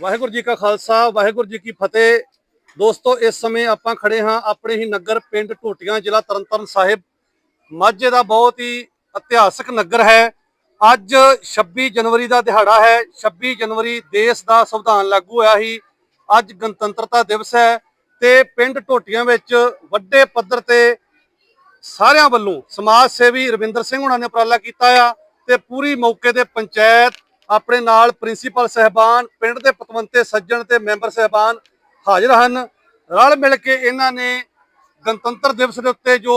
ਵਾਹਿਗੁਰੂ ਜੀ ਕਾ ਖਾਲਸਾ, ਵਾਹਿਗੁਰੂ ਜੀ ਕੀ ਫਤਿਹ। ਦੋਸਤੋ, ਇਸ ਸਮੇਂ ਆਪਾਂ ਖੜੇ ਹਾਂ ਆਪਣੇ ਹੀ ਨਗਰ ਪਿੰਡ ਟੋਟੀਆਂ ਜ਼ਿਲ੍ਹਾ ਤਰਨਤਾਰਨ ਸਾਹਿਬ। ਮਾਝੇ ਦਾ ਬਹੁਤ ਹੀ ਇਤਿਹਾਸਕ ਨਗਰ ਹੈ। ਅੱਜ 26 ਜਨਵਰੀ ਦਾ ਦਿਹਾੜਾ ਹੈ। 26 ਜਨਵਰੀ ਦੇਸ਼ ਦਾ ਸੰਵਿਧਾਨ ਲਾਗੂ ਹੋਇਆ ਸੀ। ਅੱਜ ਗਣਤੰਤਰਤਾ ਦਿਵਸ ਹੈ ਤੇ ਪਿੰਡ ਟੋਟੀਆਂ ਵਿੱਚ ਵੱਡੇ ਪੱਧਰ ਤੇ ਸਾਰਿਆਂ ਵੱਲੋਂ ਸਮਾਜ ਸੇਵੀ ਰਵਿੰਦਰ ਸਿੰਘ ਹੁਣਾਂ ਨੇ ਉਪਰਾਲਾ ਕੀਤਾ ਆ ਤੇ ਪੂਰੀ ਮੌਕੇ ਤੇ ਪੰਚਾਇਤ ਆਪਣੇ ਨਾਲ ਪ੍ਰਿੰਸੀਪਲ ਸਹਿਬਾਨ, ਪਿੰਡ ਦੇ ਪਤਵੰਤੇ, ਸੱਜਣ ਤੇ ਮੈਂਬਰ ਸਹਿਬਾਨ ਹਾਜ਼ਰ ਹਨ। ਰਲ ਮਿਲ ਕੇ ਇਹਨਾਂ ਨੇ ਗਣਤੰਤਰ ਦਿਵਸ ਦੇ ਉੱਤੇ ਜੋ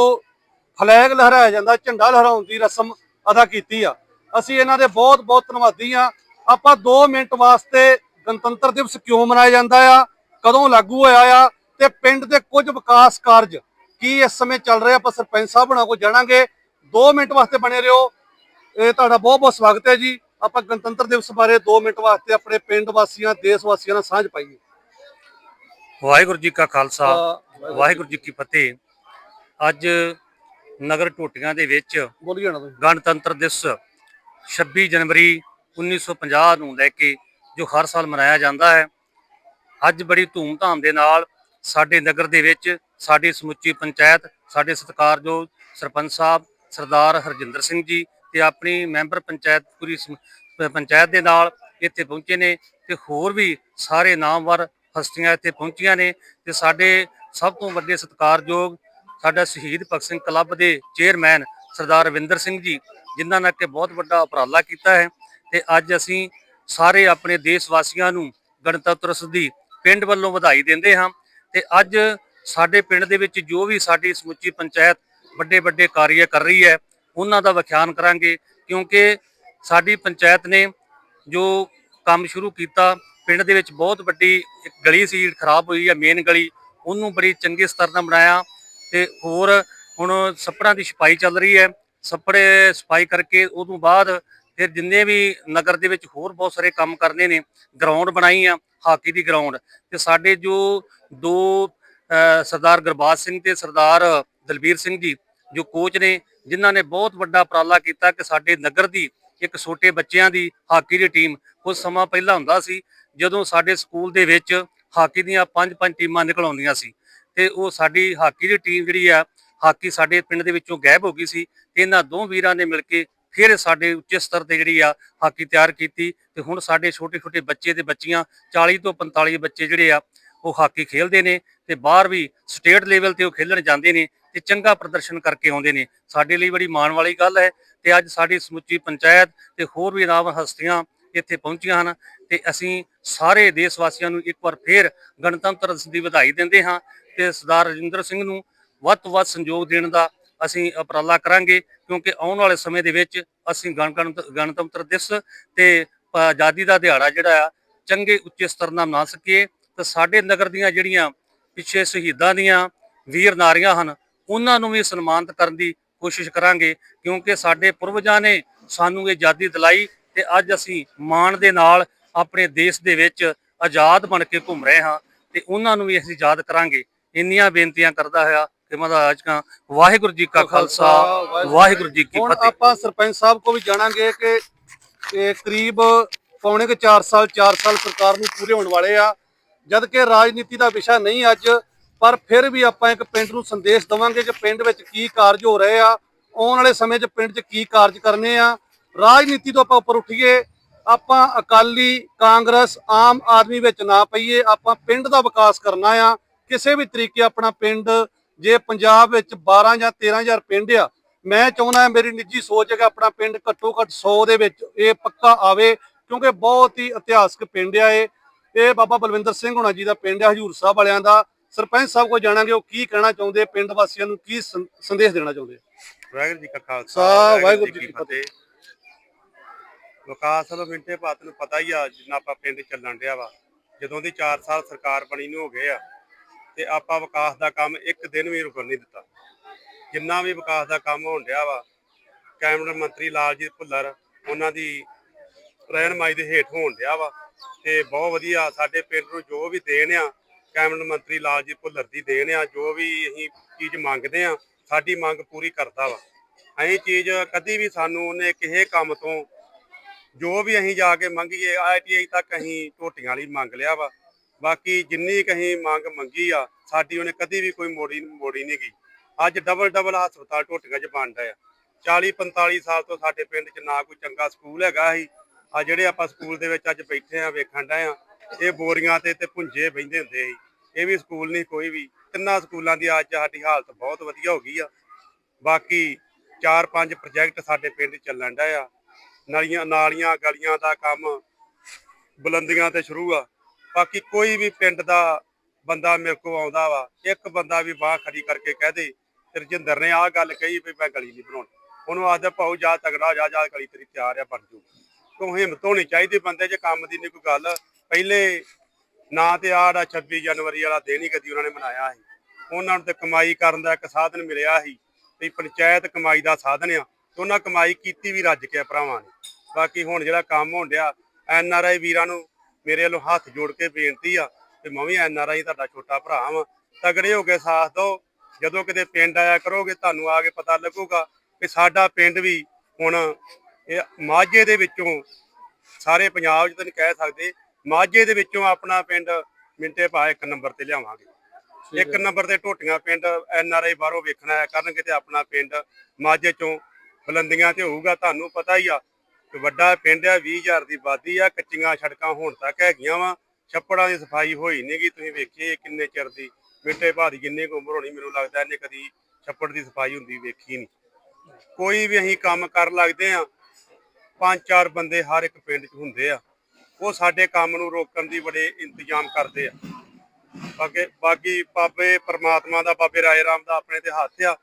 ਫਲੈਗ ਲਹਿਰਾਇਆ ਜਾਂਦਾ, ਝੰਡਾ ਲਹਿਰਾਉਣ ਦੀ ਰਸਮ ਅਦਾ ਕੀਤੀ ਆ। ਅਸੀਂ ਇਹਨਾਂ ਦੇ ਬਹੁਤ ਬਹੁਤ ਧੰਨਵਾਦੀ ਆ ਆਪਾਂ 2 ਮਿੰਟ ਵਾਸਤੇ ਗਣਤੰਤਰ ਦਿਵਸ ਕਿਉਂ ਮਨਾਇਆ ਜਾਂਦਾ ਆ? ਕਦੋਂ ਲਾਗੂ ਹੋਇਆ ਆ? ਤੇ ਪਿੰਡ ਦੇ ਕੁਝ ਵਿਕਾਸ ਕਾਰਜ ਕੀ ਇਸ ਸਮੇਂ ਚੱਲ ਰਿਹਾ ਆਪਾਂ ਸਰਪੰਚ ਸਾਹਿਬ ਹੁਣਾਂ ਕੋਲ ਜਾਣਾਂਗੇ। 2 ਮਿੰਟ ਵਾਸਤੇ ਬਣੇ ਰਹੋ। ਇਹ ਤੁਹਾਡਾ ਬਹੁਤ ਬਹੁਤ ਸਵਾਗਤ ਹੈ ਜੀ। ਆਪਾਂ ਗਣਤੰਤਰ ਦਿਵਸ ਬਾਰੇ 2 ਮਿੰਟ ਵਾਸਤੇ ਆਪਣੇ ਪਿੰਡ ਵਾਸੀਆਂ ਦੇਸ਼ ਵਾਸੀਆਂ ਨਾਲ ਸਾਂਝ ਪਾਈਏ। ਵਾਹਿਗੁਰੂ ਜੀ ਕਾ ਖਾਲਸਾ ਵਾਹਿਗੁਰੂ ਜੀ ਕੀ ਫਤਿਹ। ਅੱਜ ਨਗਰ ਟੋਟੀਆਂ ਦੇ ਵਿੱਚ ਬੋਲੀ ਜਾਣਾ ਤੁਸੀਂ। ਗਣਤੰਤਰ ਦਿਵਸ 26 ਜਨਵਰੀ 1950 ਨੂੰ ਲੈ ਕੇ ਜੋ ਹਰ ਸਾਲ ਮਨਾਇਆ ਜਾਂਦਾ ਹੈ। ਅੱਜ ਬੜੀ ਧੂਮ-ਧਾਮ ਦੇ ਨਾਲ ਸਾਡੇ ਨਗਰ ਦੇ ਵਿੱਚ ਸਾਡੀ ਸਮੁੱਚੀ ਪੰਚਾਇਤ ਸਾਡੇ ਸਤਿਕਾਰਯੋਗ ਸਰਪੰਚ ਸਾਹਿਬ ਸਰਦਾਰ ਹਰਜਿੰਦਰ ਸਿੰਘ ਜੀ ਤੇ ਆਪਣੀ ਮੈਂਬਰ ਪੰਚਾਇਤ ਪੂਰੀ ਸਮ- ਪੰਚਾਇਤ ਦੇ ਨਾਲ ਇੱਥੇ ਪਹੁੰਚੇ ਨੇ ਤੇ ਹੋਰ ਵੀ ਸਾਰੇ ਨਾਮਵਰ ਹਸਤੀਆਂ ਇੱਥੇ ਪਹੁੰਚੀਆਂ ਨੇ ਤੇ ਸਾਡੇ ਸਭ ਤੋਂ ਵੱਡੇ ਸਤਿਕਾਰਯੋਗ ਸਾਡਾ ਸ਼ਹੀਦ ਭਗਤ ਸਿੰਘ ਕਲੱਬ ਦੇ ਚੇਅਰਮੈਨ ਸਰਦਾਰ ਰਵਿੰਦਰ ਸਿੰਘ ਜੀ, ਜਿਨ੍ਹਾਂ ਨੇ ਕਿ ਬਹੁਤ ਵੱਡਾ ਉਪਰਾਲਾ ਕੀਤਾ ਹੈ ਤੇ ਅੱਜ ਅਸੀਂ ਸਾਰੇ ਆਪਣੇ ਦੇਸ਼ ਵਾਸੀਆਂ ਨੂੰ ਗਣਤੰਤਰ ਦੀ ਪਿੰਡ ਵੱਲੋਂ ਵਧਾਈ ਦਿੰਦੇ ਹਾਂ ਤੇ ਅੱਜ ਸਾਡੇ ਪਿੰਡ ਦੇ ਵਿੱਚ ਜੋ ਵੀ ਸਾਡੀ ਸਮੁੱਚੀ ਪੰਚਾਇਤ ਵੱਡੇ ਵੱਡੇ ਕਾਰਜ ਕਰ ਰਹੀ ਹੈ ਉਹਨਾਂ ਦਾ ਵਿਖਿਆਨ ਕਰਾਂਗੇ, ਕਿਉਂਕਿ ਸਾਡੀ ਪੰਚਾਇਤ ਨੇ ਜੋ ਕੰਮ ਸ਼ੁਰੂ ਕੀਤਾ, ਪਿੰਡ ਦੇ ਵਿੱਚ ਬਹੁਤ ਵੱਡੀ ਇੱਕ ਗਲੀ ਸੀ, ਖਰਾਬ ਹੋਈ ਹੈ ਮੇਨ ਗਲੀ, ਉਹਨੂੰ ਬੜੀ ਚੰਗੇ ਸਤਰ ਨਾਲ ਬਣਾਇਆ ਤੇ ਹੋਰ ਹੁਣ ਸੱਪੜਾਂ ਦੀ ਸਫ਼ਾਈ ਚੱਲ ਰਹੀ ਹੈ। ਸੱਪੜੇ ਸਫ਼ਾਈ ਕਰਕੇ ਉਹ ਤੋਂ ਬਾਅਦ ਫਿਰ ਜਿੰਨੇ ਵੀ ਨਗਰ ਦੇ ਵਿੱਚ ਹੋਰ ਬਹੁਤ ਸਾਰੇ ਕੰਮ ਕਰਨੇ ਨੇ ਗਰਾਊਂਡ ਬਣਾਈ ਆ, ਹਾਕੀ ਦੀ ਗਰਾਊਂਡ ਤੇ ਸਾਡੇ ਜੋ ਦੋ ਸਰਦਾਰ ਗੁਰਬਾਜ ਸਿੰਘ ਤੇ ਸਰਦਾਰ ਦਲਬੀਰ ਸਿੰਘ ਜੀ ਜੋ ਕੋਚ ਨੇ, ਜਿਨ੍ਹਾਂ ਨੇ ਬਹੁਤ ਵੱਡਾ ਉਪਰਾਲਾ ਕੀਤਾ ਕਿ ਸਾਡੇ ਨਗਰ ਦੀ ਇੱਕ ਛੋਟੇ ਬੱਚਿਆਂ ਦੀ ਹਾਕੀ ਦੀ ਟੀਮ ਕੁਝ ਸਮਾਂ ਪਹਿਲਾਂ ਹੁੰਦਾ ਸੀ, ਜਦੋਂ ਸਾਡੇ ਸਕੂਲ ਦੇ ਵਿੱਚ ਹਾਕੀ ਦੀਆਂ ਪੰਜ ਪੰਜ ਟੀਮਾਂ ਨਿਕਲ ਆਉਂਦੀਆਂ ਸੀ ਤੇ ਉਹ ਸਾਡੀ ਹਾਕੀ ਦੀ ਟੀਮ ਜਿਹੜੀ ਆ, ਹਾਕੀ ਸਾਡੇ ਪਿੰਡ ਦੇ ਵਿੱਚੋਂ ਗਾਇਬ ਹੋ ਗਈ ਸੀ ਤੇ ਇਹਨਾਂ ਦੋ ਵੀਰਾਂ ਨੇ ਮਿਲ ਕੇ ਫਿਰ ਸਾਡੇ ਉੱਚੇ ਸਤਰ ਤੇ ਜਿਹੜੀ ਆ ਹਾਕੀ ਤਿਆਰ ਕੀਤੀ ਤੇ ਹੁਣ ਸਾਡੇ ਛੋਟੇ ਛੋਟੇ ਬੱਚੇ ਤੇ ਬੱਚੀਆਂ 40 ਤੋਂ 45 ਬੱਚੇ ਜਿਹੜੇ ਆ ਉਹ ਹਾਕੀ ਖੇਡਦੇ ਨੇ ਤੇ ਬਾਹਰ ਵੀ ਸਟੇਟ ਲੈਵਲ ਤੇ ਉਹ ਖੇਡਣ ਜਾਂਦੇ ਨੇ ਤੇ ਚੰਗਾ ਪ੍ਰਦਰਸ਼ਨ ਕਰਕੇ ਆਉਂਦੇ ਨੇ। ਸਾਡੇ ਲਈ ਬੜੀ ਮਾਣ ਵਾਲੀ ਗੱਲ ਹੈ ਤੇ ਅੱਜ ਸਾਡੀ ਸਮੁੱਚੀ ਪੰਚਾਇਤ ਤੇ ਹੋਰ ਵੀ ਨਾਮ ਹਸਤੀਆਂ ਇੱਥੇ ਪਹੁੰਚੀਆਂ ਹਨ ਤੇ ਅਸੀਂ ਸਾਰੇ ਦੇਸ਼ ਵਾਸੀਆਂ ਨੂੰ ਇੱਕ ਵਾਰ ਫੇਰ ਗਣਤੰਤਰ ਦਿਵਸ ਦੀ ਵਧਾਈ ਦਿੰਦੇ ਹਾਂ ਤੇ ਸਰਦਾਰ ਰਜਿੰਦਰ ਸਿੰਘ ਨੂੰ ਵੱਧ ਤੋਂ ਵੱਧ ਸੰਯੋਗ ਦੇਣ ਦਾ ਅਸੀਂ ਉਪਰਾਲਾ ਕਰਾਂਗੇ ਕਿਉਂਕਿ ਆਉਣ ਵਾਲੇ ਸਮੇਂ ਦੇ ਵਿੱਚ ਅਸੀਂ ਗਣ- ਗਣਤੰਤਰ ਦਿਵਸ ਤੇ ਆਜ਼ਾਦੀ ਦਾ ਦਿਹਾੜਾ ਜਿਹੜਾ ਆ ਚੰਗੇ ਉੱਚੇ ਸਤਰ ਨਾਲ ਮਨਾ ਸਕੀਏ ਤੇ ਸਾਡੇ ਨਗਰ ਦੀਆਂ ਜਿਹੜੀਆਂ ਪਿੱਛੇ ਸ਼ਹੀਦਾਂ ਦੀਆਂ ਵੀਰ ਨਾਰੀਆਂ ਹਨ ਉਹਨਾਂ ਨੂੰ ਵੀ ਸਨਮਾਨਿਤ ਕਰਨ ਦੀ ਕੋਸ਼ਿਸ਼ ਕਰਾਂਗੇ ਕਿਉਂਕਿ ਸਾਡੇ ਪੂਰਵਜਾਂ ਨੇ ਸਾਨੂੰ ਇਹ ਆਜ਼ਾਦੀ ਦਿਲਾਈ ਤੇ ਅੱਜ ਅਸੀਂ ਮਾਣ ਦੇ ਨਾਲ ਆਪਣੇ ਦੇਸ਼ ਦੇ ਵਿੱਚ ਆਜ਼ਾਦ ਬਣ ਕੇ ਘੁੰਮ ਰਹੇ ਹਾਂ ਤੇ ਉਹਨਾਂ ਨੂੰ ਵੀ ਅਸੀਂ ਯਾਦ ਕਰਾਂਗੇ। ਇੰਨੀਆਂ ਬੇਨਤੀਆਂ ਕਰਦਾ ਹੋਇਆ ਕਿ ਮੈਂ ਤਾਂ ਅੱਜ ਕਾ ਵਾਹਿਗੁਰੂ ਜੀ ਕਾ ਖਾਲਸਾ ਵਾਹਿਗੁਰੂ ਜੀ ਕੀ ਫਤਿਹ। ਆਪਾਂ ਸਰਪੰਚ ਸਾਹਿਬ ਕੋ ਵੀ ਜਾਣਾਂਗੇ ਕਿ ਇਹ ਕਰੀਬ ਪੌਣੇ ਕੁ 4 ਸਾਲ 4 ਸਾਲ ਸਰਕਾਰ ਨੂੰ ਪੂਰੇ ਹੋਣ ਵਾਲੇ ਆ। ਜਦ ਕਿ ਰਾਜਨੀਤੀ ਦਾ ਵਿਸ਼ਾ ਨਹੀਂ ਅੱਜ, ਪਰ ਫਿਰ ਵੀ ਆਪਾਂ ਇੱਕ ਪਿੰਡ ਨੂੰ ਸੰਦੇਸ਼ ਦਵਾਂਗੇ ਕਿ ਪਿੰਡ ਵਿੱਚ ਕੀ ਕਾਰਜ ਹੋ ਰਹੇ ਆ, ਆਉਣ ਵਾਲੇ ਸਮੇਂ 'ਚ ਪਿੰਡ 'ਚ ਕੀ ਕਾਰਜ ਕਰਨੇ ਆ। ਰਾਜਨੀਤੀ ਤੋਂ ਆਪਾਂ ਉੱਪਰ ਉੱਠੀਏ, ਆਪਾਂ ਅਕਾਲੀ ਕਾਂਗਰਸ ਆਮ ਆਦਮੀ ਵਿੱਚ ਨਾ ਪਈਏ, ਆਪਾਂ ਪਿੰਡ ਦਾ ਵਿਕਾਸ ਕਰਨਾ ਆ। ਕਿਸੇ ਵੀ ਤਰੀਕੇ ਆਪਣਾ ਪਿੰਡ, ਜੇ ਪੰਜਾਬ ਵਿੱਚ 12 ਜਾਂ 13000 ਪਿੰਡ ਆ, ਮੈਂ ਚਾਹੁੰਦਾ ਮੇਰੀ ਨਿੱਜੀ ਸੋਚ ਹੈ ਕਿ ਆਪਣਾ ਪਿੰਡ ਘੱਟੋ ਘੱਟ 100 ਦੇ ਵਿੱਚ ਇਹ ਪੱਕਾ ਆਵੇ, ਕਿਉਂਕਿ ਬਹੁਤ ਹੀ ਇਤਿਹਾਸਕ ਪਿੰਡ ਆ ਇਹ। ਇਹ ਬਾਬਾ ਬਲਵਿੰਦਰ ਸਿੰਘ ਹੋਣਾ ਜੀ ਦਾ ਪਿੰਡ ਆ ਹਜੂਰ ਸਾਹਿਬ ਵਾਲਿਆਂ ਦਾ। ਸਰਪੰਚ ਸਾਹਿਬ ਕੋਲ ਜਾਣਾਂਗੇ ਉਹ ਕੀ ਕਹਿਣਾ ਚਾਹੁੰਦੇ ਪਿੰਡ ਵਾਸੀਆਂ ਨੂੰ ਕੀ ਸੰਦੇਸ਼ ਦੇਣਾ ਚਾਹੁੰਦੇ ਵਾਹਿਗੁਰੂ ਜੀ ਕਾ ਖਾਲਸਾ ਵਾਹਿਗੁਰੂ ਜੀ ਕੀ ਫਤਿਹ। ਵਿਕਾਸ ਵੱਲੋਂ ਮਿੰਟੇ ਬਾਤ ਨੂੰ ਪਤਾ ਹੀ ਆ ਜਿੰਨਾ ਆਪਾਂ ਪਿੰਡ ਚੱਲਣ ਡਿਆ ਵਾ ਜਦੋਂ ਦੀ 4 ਸਾਲ ਸਰਕਾਰ ਬਣੀ ਨੂੰ ਹੋ ਗਏ ਆ ਤੇ ਆਪਾਂ ਵਿਕਾਸ ਦਾ ਕੰਮ ਇੱਕ ਦਿਨ ਵੀ ਰੁਕਣ ਨਹੀਂ ਦਿੱਤਾ। ਜਿੰਨਾ ਵੀ ਵਿਕਾਸ ਦਾ ਕੰਮ ਹੋਣ ਡਿਆ ਵਾ ਕੈਬਨਿਟ ਮੰਤਰੀ ਲਾਲਜੀਤ ਭੁੱਲਰ ਉਹਨਾਂ ਦੀ ਰਹਿਨਮਾਈ ਦੇ ਹੇਠ ਹੋਣ ਡਿਆ ਵਾ ਤੇ ਬਹੁਤ ਵਧੀਆ ਸਾਡੇ ਪਿੰਡ ਨੂੰ ਜੋ ਵੀ ਦੇਣ ਆ, ਕੈਬਨਿਟ ਮੰਤਰੀ ਲਾਲਜੀਤ ਭੁੱਲਰ ਦੀ ਦੇਣ ਆ, ਜੋ ਵੀ ਅਸੀਂ ਚੀਜ਼ ਮੰਗਦੇ ਆ, ਸਾਡੀ ਮੰਗ ਪੂਰੀ ਕਰਦਾ ਵਾ। ਅਸੀਂ ਚੀਜ਼ ਕਦੀ ਵੀ ਸਾਨੂੰ ਉਹਨੇ ਕਿਸੇ ਕੰਮ ਤੋਂ ਜੋ ਵੀ ਅਸੀਂ ਜਾ ਕੇ ਮੰਗੀਏ ਆਈਟੀਆਈ ਤੱਕ ਅਸੀਂ ਟੋਟੀਆਂ ਵਾਲੀ ਮੰਗ ਲਿਆ ਵਾ। ਬਾਕੀ ਜਿੰਨੀ ਕੁ ਅਸੀਂ ਮੰਗ ਮੰਗੀ ਆ, ਸਾਡੀ ਉਹਨੇ ਕਦੀ ਵੀ ਕੋਈ ਮੋੜੀ ਮੋੜੀ ਨਹੀਂ ਗਈ। ਅੱਜ ਡਬਲ ਡਬਲ ਹਸਪਤਾਲ ਟੋਟੀਆਂ 'ਚ ਬਣਦਾ ਆ। 40 45 ਸਾਲ ਤੋਂ ਸਾਡੇ ਪਿੰਡ 'ਚ ਨਾ ਕੋਈ ਚੰਗਾ ਸਕੂਲ ਹੈਗਾ ਸੀ ਆ ਜਿਹੜੇ ਆਪਾਂ ਸਕੂਲ ਦੇ ਵਿੱਚ ਅੱਜ ਬੈਠੇ ਆ, ਵੇਖਣ ਡਏ ਆ, ਇਹ ਬੋਰੀਆਂ ਤੇ ਤੇ ਭੁੰਜੇ ਬਹਿੰਦੇ ਹੁੰਦੇ ਸੀ। ਇਹ ਵੀ ਸਕੂਲ ਨਹੀਂ, ਕੋਈ ਵੀ। ਤਿੰਨਾਂ ਸਕੂਲਾਂ ਦੀ ਅੱਜ ਸਾਡੀ ਹਾਲਤ ਬਹੁਤ ਵਧੀਆ ਹੋ ਗਈ ਆ। ਬਾਕੀ ਚਾਰ ਪੰਜ ਪ੍ਰੋਜੈਕਟ ਸਾਡੇ ਪਿੰਡ ਚੱਲਣ ਡਏ ਆ। ਨਾਲੀਆਂ ਨਾਲੀਆਂ, ਗਲੀਆਂ ਦਾ ਕੰਮ ਬੁਲੰਦੀਆਂ ਤੇ ਸ਼ੁਰੂ ਆ। ਬਾਕੀ ਕੋਈ ਵੀ ਪਿੰਡ ਦਾ ਬੰਦਾ ਮੇਰੇ ਕੋਲ ਆਉਂਦਾ ਵਾ, ਇੱਕ ਬੰਦਾ ਵੀ ਬਾਹ ਖੜੀ ਕਰਕੇ ਕਹਿ ਦੇ ਰਜਿੰਦਰ ਨੇ ਆਹ ਗੱਲ ਕਹੀ ਵੀ ਮੈਂ ਗਲੀ ਨਹੀਂ ਬਣਾਉਣੀ। ਉਹਨੂੰ ਆਖਦਾ ਪਾਉ ਜਾ ਤਗੜਾ, ਜਾ ਜਾ ਗਲੀ ਤੇਰੀ ਤਿਆਰ ਆ, ਬਣ ਜੂ ਤੂੰ ਹਿੰਮਤ ਹੋਣੀ ਚਾਹੀਦੀ ਬੰਦੇ 'ਚ ਕੰਮ ਦੀ ਨਹੀਂ ਕੋਈ ਗੱਲ। ਪਹਿਲੇ ਨਾ ਤੇ ਆੜਾ 26 ਜਨਵਰੀ ਵਾਲਾ ਦਿਨ ਹੀ ਕਦੀ ਉਹਨਾਂ ਨੇ ਮਨਾਇਆ ਸੀ। ਉਹਨਾਂ ਨੂੰ ਤੇ ਕਮਾਈ ਕਰਨ ਦਾ ਇੱਕ ਸਾਧਨ ਮਿਲਿਆ ਸੀ। ਵੀ ਪੰਚਾਇਤ ਕਮਾਈ ਦਾ ਸਾਧਨ ਆ। ਤੇ ਉਹਨਾਂ ਕਮਾਈ ਕੀਤੀ ਵੀ ਰੱਜ ਕੇ ਭਰਾਵਾਂ ਨੇ। ਬਾਕੀ ਹੁਣ ਜਿਹੜਾ ਕੰਮ ਹੋਣ ਡਿਆ, ਐਨ ਆਰ ਆਈ ਵੀਰਾਂ ਨੂੰ ਮੇਰੇ ਵੱਲੋਂ ਹੱਥ ਜੋੜ ਕੇ ਬੇਨਤੀ ਆ ਤੇ ਮੈਂ ਵੀ ਐਨ ਆਰ ਆਈ ਤੁਹਾਡਾ ਛੋਟਾ ਭਰਾ ਵਾਂ। ਤਗੜੇ ਹੋ ਕੇ ਸਾਥ ਦਿਓ। ਜਦੋਂ ਕਿਤੇ ਪਿੰਡ ਆਇਆ ਕਰੋਗੇ, ਤੁਹਾਨੂੰ ਆ ਕੇ ਪਤਾ ਲੱਗੂਗਾ ਕਿ ਸਾਡਾ ਪਿੰਡ ਵੀ ਹੁਣ ਇਹ ਮਾਝੇ ਦੇ ਵਿੱਚੋਂ ਸਾਰੇ ਪੰਜਾਬ 'ਚ ਤਾਂ ਨਹੀਂ ਕਹਿ ਸਕਦੇ ਮਾਝੇ ਦੇ ਵਿੱਚੋਂ ਆਪਣਾ ਪਿੰਡ ਮਿੰਟੇ ਪਾ ਇੱਕ ਨੰਬਰ ਤੇ ਲਿਆਵਾਂਗੇ। ਇੱਕ ਨੰਬਰ ਤੇ ਟੋਟੀਆਂ ਪਿੰਡ ਐਨ ਆਰ ਆਈ ਬਾਹਰੋਂ ਵੇਖਣਾ ਆਇਆ ਕਰਨਗੇ ਤੇ ਆਪਣਾ ਪਿੰਡ ਮਾਝੇ ਚੋਂ ਬੁਲੰਦੀਆਂ ਤੇ ਹੋਊਗਾ। ਤੁਹਾਨੂੰ ਪਤਾ ਹੀ ਆ ਕਿ ਵੱਡਾ ਪਿੰਡ ਆ 20000 ਦੀ ਆਬਾਦੀ ਆ ਕੱਚੀਆਂ ਸੜਕਾਂ ਹੁਣ ਤੱਕ ਹੈਗੀਆਂ ਵਾ। ਛੱਪੜਾਂ ਦੀ ਸਫ਼ਾਈ ਹੋਈ ਨਹੀਂਗੀ ਤੁਸੀਂ ਵੇਖੀਏ ਕਿੰਨੇ ਚਿਰ ਦੀ ਮਿੰਟੇ ਬਾਅਦ ਜਿੰਨੀ ਕੁ ਉਮਰ ਹੋਣੀ ਮੈਨੂੰ ਲੱਗਦਾ ਇਹਨੇ ਕਦੀ ਛੱਪੜ ਦੀ ਸਫ਼ਾਈ ਹੁੰਦੀ ਵੇਖੀ ਨਹੀਂ ਕੋਈ ਵੀ ਅਸੀਂ ਕੰਮ ਕਰ ਲੱਗਦੇ ਆ ਪੰਜ ਚਾਰ ਬੰਦੇ ਹਰ ਇੱਕ ਪਿੰਡ 'ਚ ਹੁੰਦੇ ਆ। ਉਹ ਸਾਡੇ ਕੰਮ ਨੂੰ ਰੋਕਣ ਦੀ ਬੜੇ ਇੰਤਜ਼ਾਮ ਕਰਦੇ ਆ। ਬਾਕੀ ਬਾਕੀ ਬਾਬੇ ਪ੍ਰਮਾਤਮਾ ਦਾ, ਬਾਬੇ ਰਾਏ ਰਾਮ ਦਾ ਆਪਣੇ ਤੇ ਹੱਥ ਆ,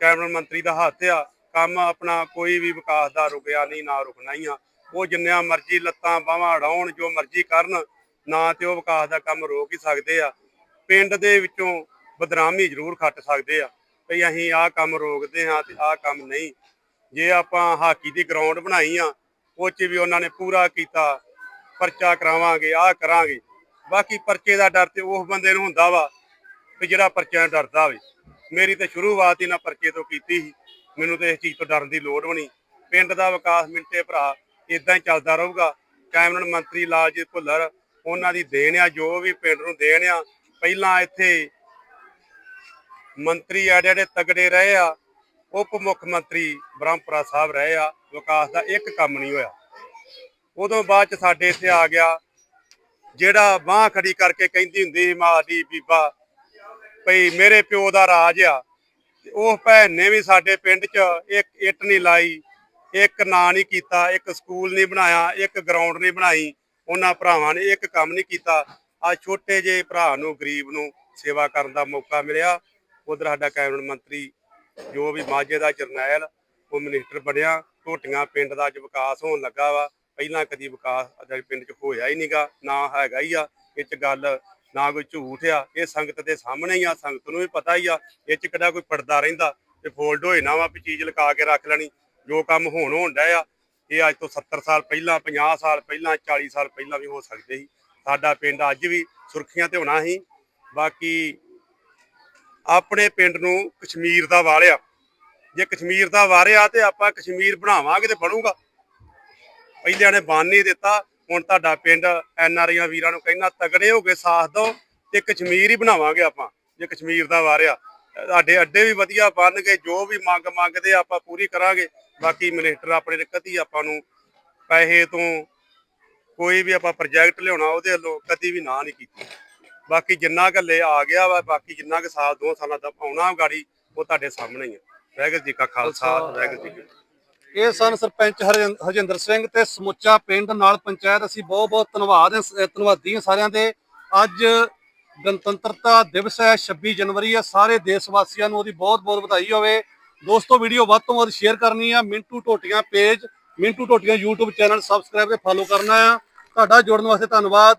ਕੈਬਨਿਟ ਮੰਤਰੀ ਦਾ ਹੱਥ ਆ। ਕੰਮ ਆਪਣਾ ਕੋਈ ਵੀ ਵਿਕਾਸ ਦਾ ਰੁਕਿਆ ਨਹੀਂ, ਨਾ ਰੁਕਣਾ ਹੀ ਆ। ਉਹ ਜਿੰਨਿਆਂ ਮਰਜ਼ੀ ਲੱਤਾਂ ਬਾਹਾਂ ਅੜਾਉਣ, ਜੋ ਮਰਜ਼ੀ ਕਰਨ, ਨਾ ਤੇ ਉਹ ਵਿਕਾਸ ਦਾ ਕੰਮ ਰੋਕ ਹੀ ਸਕਦੇ ਆ। ਪਿੰਡ ਦੇ ਵਿੱਚੋਂ ਬਦਨਾਮੀ ਜ਼ਰੂਰ ਖੱਟ ਸਕਦੇ ਆ। ਵੀ ਅਸੀਂ ਆਹ ਕੰਮ ਰੋਕਦੇ ਹਾਂ ਤੇ ਆਹ ਕੰਮ ਨਹੀਂ। ਜੇ ਆਪਾਂ ਹਾਕੀ ਦੀ ਗਰਾਊਂਡ ਬਣਾਈ ਆ, ਉਹ 'ਚ ਵੀ ਉਹਨਾਂ ਨੇ ਪੂਰਾ ਕੀਤਾ, ਪਰਚਾ ਕਰਾਵਾਂਗੇ, ਆਹ ਕਰਾਂਗੇ। ਬਾਕੀ ਪਰਚੇ ਦਾ ਡਰ ਤੇ ਉਸ ਬੰਦੇ ਨੂੰ ਹੁੰਦਾ ਵਾ ਵੀ ਜਿਹੜਾ ਪਰਚਿਆਂ ਤੋਂ ਡਰਦਾ ਹੋਵੇ। ਮੇਰੀ ਤੇ ਸ਼ੁਰੂਆਤ ਹੀ ਨਾ ਪਰਚੇ ਤੋਂ ਕੀਤੀ ਸੀ। ਮੈਨੂੰ ਤੇ ਇਸ ਚੀਜ਼ ਤੋਂ ਡਰਨ ਦੀ ਲੋੜ ਵੀ ਨਹੀਂ। ਪਿੰਡ ਦਾ ਵਿਕਾਸ ਮਿੰਟੇ ਭਰਾ ਇਦਾਂ ਹੀ ਚੱਲਦਾ ਰਹੂਗਾ। ਕੈਬਨਿਟ ਮੰਤਰੀ ਲਾਲਜੀਤ ਭੁੱਲਰ, ਉਹਨਾਂ ਦੀ ਦੇਣ ਆ, ਜੋ ਵੀ ਪਿੰਡ ਨੂੰ ਦੇਣ ਆ, ਪਹਿਲਾਂ ਇੱਥੇ ਮੰਤਰੀ ਆ ਜਿਹੜੇ ਤਗੜੇ ਰਹੇ ਆ ਉਪ ਮੁੱਖ ਮੰਤਰੀ ਬ੍ਰਹਮਪੁਰਾ ਸਾਹਿਬ ਰਹੇ ਆ, ਵਿਕਾਸ ਦਾ ਇੱਕ ਕੰਮ ਨਹੀਂ ਹੋਇਆ। ਉਦੋਂ ਬਾਅਦ ਚ ਸਾਡੇ ਇੱਥੇ ਆ ਗਿਆ, ਜਿਹੜਾ ਬਾਹ ਖੜੀ ਕਰਕੇ ਕਹਿੰਦੀ ਹੁੰਦੀ ਸੀ, ਮਾਂ ਦੀ ਬੀਬਾ, ਭਈ ਮੇਰੇ ਪਿਓ ਦਾ ਰਾਜ ਆ। ਉਹ ਭੈਣ ਨੇ ਵੀ ਸਾਡੇ ਪਿੰਡ 'ਚ ਇੱਕ ਇੱਟ ਨਹੀਂ ਲਾਈ, ਇੱਕ ਨਾਂ ਨਹੀਂ ਕੀਤਾ, ਇੱਕ ਸਕੂਲ ਨਹੀਂ ਬਣਾਇਆ, ਇੱਕ ਗਰਾਊਂਡ ਨਹੀਂ ਬਣਾਈ। ਉਹਨਾਂ ਭਰਾਵਾਂ ਨੇ ਇੱਕ ਕੰਮ ਨਹੀਂ ਕੀਤਾ। ਆ ਛੋਟੇ ਜਿਹੇ ਭਰਾ ਨੂੰ, ਗਰੀਬ ਨੂੰ ਸੇਵਾ ਕਰਨ ਦਾ ਮੌਕਾ ਮਿਲਿਆ। ਉਧਰ ਸਾਡਾ ਕੈਬਨਿਟ ਮੰਤਰੀ ਜੋ ਵੀ ਮਾਝੇ ਦਾ ਜਰਨੈਲ, ਉਹ ਮਿਨਿਸਟਰ ਬਣਿਆ ਟੋਟੀਆਂ ਪਿੰਡ ਦਾ ਅੱਜ ਵਿਕਾਸ ਹੋਣ ਲੱਗਾ ਵਾ। ਪਹਿਲਾਂ ਕਦੀ ਵਿਕਾਸ ਅੱਜ ਪਿੰਡ 'ਚ ਹੋਇਆ ਹੀ ਨਹੀਂਗਾ ਨਾ ਹੈਗਾ ਹੀ ਆ। ਇਹ 'ਚ ਗੱਲ ਨਾ ਕੋਈ ਝੂਠ ਆ, ਇਹ ਸੰਗਤ ਦੇ ਸਾਹਮਣੇ ਹੀ ਆ, ਸੰਗਤ ਨੂੰ ਵੀ ਪਤਾ ਹੀ ਆ। ਇਹ 'ਚ ਕਿਹੜਾ ਕੋਈ ਪਰਦਾ ਰਹਿੰਦਾ ਤੇ ਫੋਲਡ ਹੋਏ ਨਾ ਵਾ, ਵੀ ਚੀਜ਼ ਲਗਾ ਕੇ ਰੱਖ ਲੈਣੀ। ਜੋ ਕੰਮ ਹੁਣ ਹੋਣ ਡਿਆ ਆ, ਇਹ ਅੱਜ ਤੋਂ 70 ਸਾਲ ਪਹਿਲਾਂ 50 ਸਾਲ ਪਹਿਲਾਂ 40 ਸਾਲ ਪਹਿਲਾਂ ਵੀ ਹੋ ਸਕਦੇ ਸੀ। ਸਾਡਾ ਪਿੰਡ ਅੱਜ ਵੀ ਸੁਰਖੀਆਂ ਤੇ ਹੋਣਾ ਸੀ। ਬਾਕੀ ਆਪਣੇ ਪਿੰਡ ਨੂੰ ਕਸ਼ਮੀਰ ਦਾ ਵਾਰਿਆ। ਜੇ ਕਸ਼ਮੀਰ ਦਾ ਵਾਰਿਆ ਤੇ ਆਪਾਂ ਕਸ਼ਮੀਰ ਬਣਾਵਾਂਗੇ ਤੇ ਬਣੂਗਾ। ਪਹਿਲਿਆਂ ਨੇ ਬੰਨ ਨਹੀਂ ਦਿੱਤਾ। ਹੁਣ ਤੁਹਾਡਾ ਪਿੰਡ ਐਨ ਆਰ ਆਈਆਂ ਵੀਰਾਂ ਨੂੰ ਕਹਿੰਦਾ, ਤਗੜੇ ਹੋ ਕੇ ਸਾਥ ਦਿਓ ਤੇ ਕਸ਼ਮੀਰ ਹੀ ਬਣਾਵਾਂਗੇ ਆਪਾਂ, ਜੇ ਕਸ਼ਮੀਰ ਦਾ ਵਾਰਿਆ। ਸਾਡੇ ਅੱਡੇ ਵੀ ਵਧੀਆ ਬਣ ਗਏ ਜੋ ਵੀ ਮੰਗ ਮੰਗਦੇ ਆਪਾਂ ਪੂਰੀ ਕਰਾਂਗੇ। ਬਾਕੀ ਮਿਨਿਸਟਰ ਆਪਣੇ ਕਦੀ ਆਪਾਂ ਨੂੰ ਪੈਸੇ ਤੋਂ ਕੋਈ ਵੀ ਆਪਾਂ ਪ੍ਰੋਜੈਕਟ ਲਿਆਉਣਾ ਉਹਦੇ ਵੱਲੋਂ ਕਦੀ ਵੀ ਨਾ ਨਹੀਂ ਕੀਤੀ। ਬਾਕੀ ਜਿੰਨਾ ਗੱਲੇ ਆ ਗਿਆ ਵਾ ਬਾਕੀ ਜਿੰਨਾ ਕੁ ਸਾਲ ਦੋ ਸਾਲਾਂ ਦਾ ਆਉਣਾ ਗਾੜੀ ਉਹ ਤੁਹਾਡੇ ਸਾਹਮਣੇ ਹੀ ਆ। ਵਾਹਿਗੁਰੂ ਜੀ ਕਾ ਖਾਲਸਾ ਵਾਹਿਗੁਰੂ ਜੀ ਕੀ ਫਤਿਹ। ਇਹ ਸਨ ਸਰਪੰਚ ਹਰਜਿੰ- ਹਰਜਿੰਦਰ ਸਿੰਘ ਤੇ ਸਮੁੱਚਾ ਪਿੰਡ ਨਾਲ ਪੰਚਾਇਤ। ਅਸੀਂ ਬਹੁਤ ਬਹੁਤ ਧੰਨਵਾਦ ਹਾਂ ਧੰਨਵਾਦੀ ਹਾਂ ਸਾਰਿਆਂ ਦੇ। ਅੱਜ ਗਣਤੰਤਰਤਾ ਦਿਵਸ ਹੈ 26 ਜਨਵਰੀ ਹੈ। ਸਾਰੇ ਦੇਸ਼ ਵਾਸੀਆਂ ਨੂੰ ਉਹਦੀ ਬਹੁਤ ਬਹੁਤ ਵਧਾਈ ਹੋਵੇ। ਦੋਸਤੋ ਵੀਡੀਓ ਵੱਧ ਤੋਂ ਵੱਧ ਸ਼ੇਅਰ ਕਰਨੀ ਆ। Mintu Totian page Mintu Totian YouTube channel subscribe ਤੇ ਫਾਲੋ ਕਰਨਾ ਆ। ਤੁਹਾਡਾ ਜੁੜਨ ਵਾਸਤੇ ਧੰਨਵਾਦ।